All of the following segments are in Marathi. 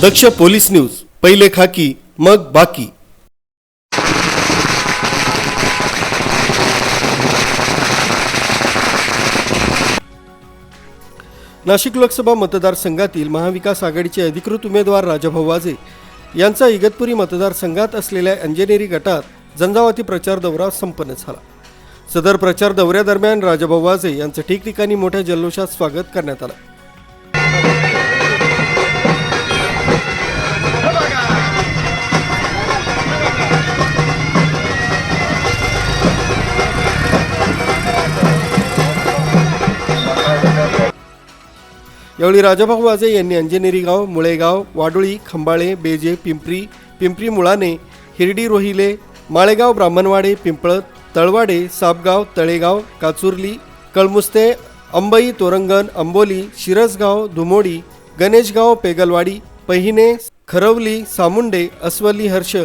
दक्ष पोलीस न्यूज पहिले खाकी मग बाकी. नाशिक लोकसभा मतदारसंघातील महाविकास आघाडीचे अधिकृत उमेदवार राजाभाऊ वाजे यांचा इगतपुरी मतदारसंघात असलेल्या अंजनेरी गटात झंझावाती प्रचार दौरा संपन्न झाला. सदर प्रचार दौऱ्यादरम्यान राजाभाऊ वाजे यांचं ठिकठिकाणी मोठ्या जल्लोषात स्वागत करण्यात आलं. यावेळी राजाभाऊ वाजे यांनी अंजनेरी गाव मुळेगाव वाडोळी खंबाळे बेजे पिंपरी पिंपरी मुळाने हिरडी रोहिले माळेगाव ब्राह्मणवाडे पिंपळत तळवाडे सापगाव तळेगाव काचुर्ली कळमुस्ते अंबई तोरंगण अंबोली शिरसगाव धुमोडी गणेशगाव पेगलवाडी पहिने खरवली सामुंडे अस्वली हर्ष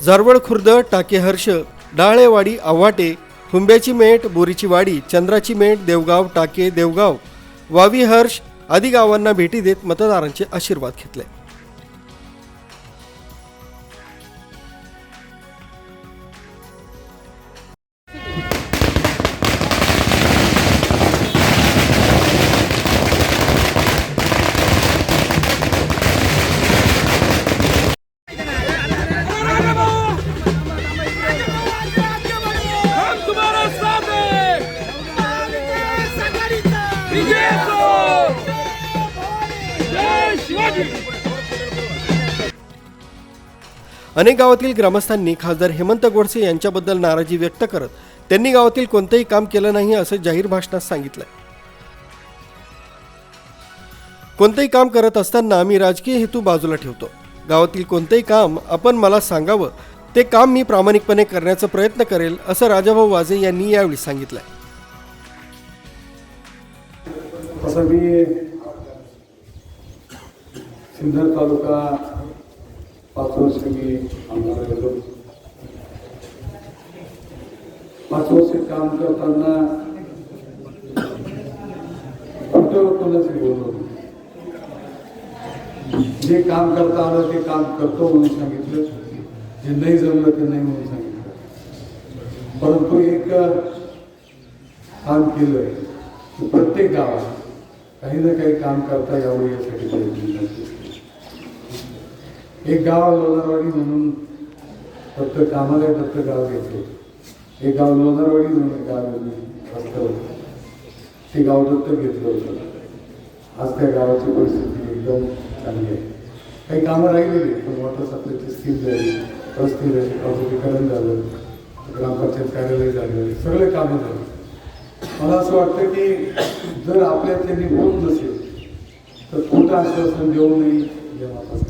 झारवड खुर्द टाके हर्ष डाळेवाडी आव्हाटे हुंब्याची मेट बोरीची वाडी चंद्राची मेट देवगाव टाके देवगाव वावी हर्ष आदी गावांना भेटी देत मतदारांचे आशीर्वाद घेतले. अनेक गावातील ग्रामस्थांनी खासदार हेमंत गोडसे यांच्याबद्दल नाराजी व्यक्त करत त्यांनी गावातील कोणतंही काम केलं नाही असं जाहीर भाषणात सांगितलं कोणतंही काम करत असताना आम्ही राजकीय हेतू बाजूला ठेवतो. गावातील कोणतंही काम आपण मला सांगावं ते काम मी प्रामाणिकपणे करण्याचा प्रयत्न करेल असं राजाभाऊ वाजे यांनी यावेळी सांगितलं तसं मी सिन्नर तालुका पाच वर्ष मी आमदार गेलो पाच वर्ष काम करताना कुठं बोललो? जे काम करता आलं ते काम करतो म्हणून सांगितलं. जे नाही जमलं ते नाही म्हणून सांगितलं. परंतु एक काम केलंय. प्रत्येक गावात काही ना काही काम करता यावं यासाठी प्रयत्न. एक गाव लोणारवाडी म्हणून फक्त कामाला फक्त गाव घेतले. एक गाव लोणारवाडी म्हणून गाव फक्त होतं. ते गाव दत्तक घेतलं होतं. आज त्या गावाची परिस्थिती एकदम चांगली आहे. काही कामं राहिलेली पण वॉटर सप्लायची स्कीम झाली. रस्ते झाले औद्योगिकरण झालं ग्रामपंचायत कार्यालय झालं सगळे कामं झाली. मला असं वाटतं की जर आपल्या त्यांनी होत नसेल तर खोटं आश्वासन देऊ नये हे वापस